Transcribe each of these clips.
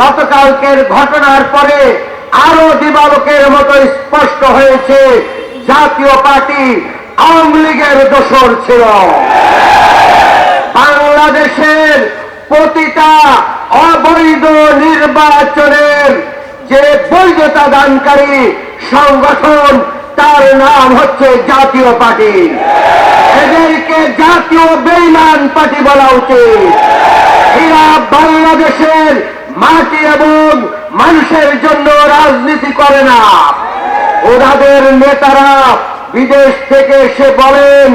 গতকালকের ঘটনার পরে আরও দিবালকের মতো স্পষ্ট হয়েছে, জাতীয় পার্টি আওয়ামী লীগের দোসর ছিল। বাংলাদেশের প্রতিটা অবৈধ নির্বাচনের যে বৈধতা দানকারী সংগঠন, তার নাম হচ্ছে জাতীয় পার্টি। এদেরকে জাতীয় বেইমান পার্টি বলা উচিত। এরা বাংলাদেশের মাটি এবং মানুষের জন্য রাজনীতি করে না। ওনাদের নেতারা বিদেশ থেকে এসে বলেন,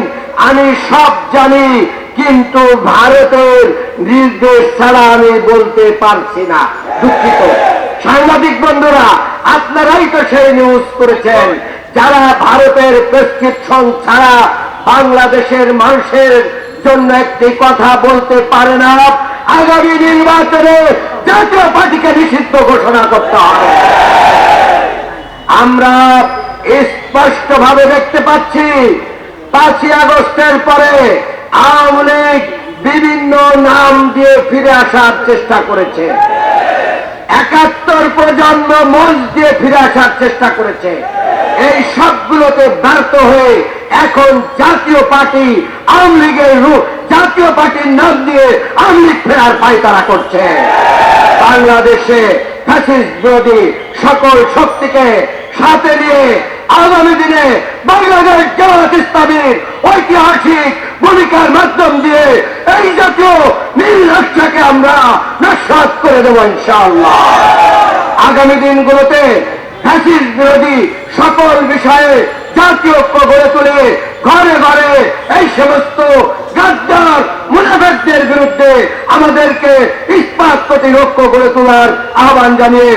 আমি সব জানি, কিন্তু ভারতের নির্দেশ ছাড়া আমি বলতে পারছি না। দুঃখিত। সাংবাদিক বন্ধুরা, আপনারাই তো সেই নিউজ করেছেন। যারা ভারতের প্রেসক্রিপশন ছাড়া বাংলাদেশের মানুষের জন্য একটি কথা বলতে পারে না, আগামী নির্বাচনে জাতীয় পার্টিকে নিষিদ্ধ ঘোষণা করতে হবে। আমরা স্পষ্ট ভাবে দেখতে পাচ্ছি, পাঁচই আগস্টের পরে আওয়ামী লীগ বিভিন্ন নাম দিয়ে ফিরে আসার চেষ্টা করেছে। একাত্তর প্রজন্ম মঞ্চ দিয়ে ফিরে আসার চেষ্টা করেছে। এই সবগুলোতে ব্যর্থ হয়ে এখন জাতীয় পার্টি আওয়ামী লীগের রূপ জাতীয় পার্টির নাম দিয়ে আওয়ামী লীগ ফেরার পায়তারা করছে। বাংলাদেশে ফ্যাসিস্ট বিরোধী সকল শক্তিকে সাথে নিয়ে আগামী দিনে বাংলাদেশ জামাত ইসলামীর ঐতিহাসিক ভূমিকার মাধ্যম দিয়ে এই জাতীয় রাষ্ট্রকে আমরা নস্বাত করে দেবো ইনশাআল্লাহ। আগামী দিনগুলোতে ফ্যাসিস্ট বিরোধী সকল বিষয়ে জাতীয় ঐক্য গড়ে তুলে ঘরে ঘরে এই সমস্ত গাদ্দার মুনাফেকদের বিরুদ্ধে আমাদেরকে ইস্পাত প্রতিরক্ষ করে তোলার আহ্বান জানিয়ে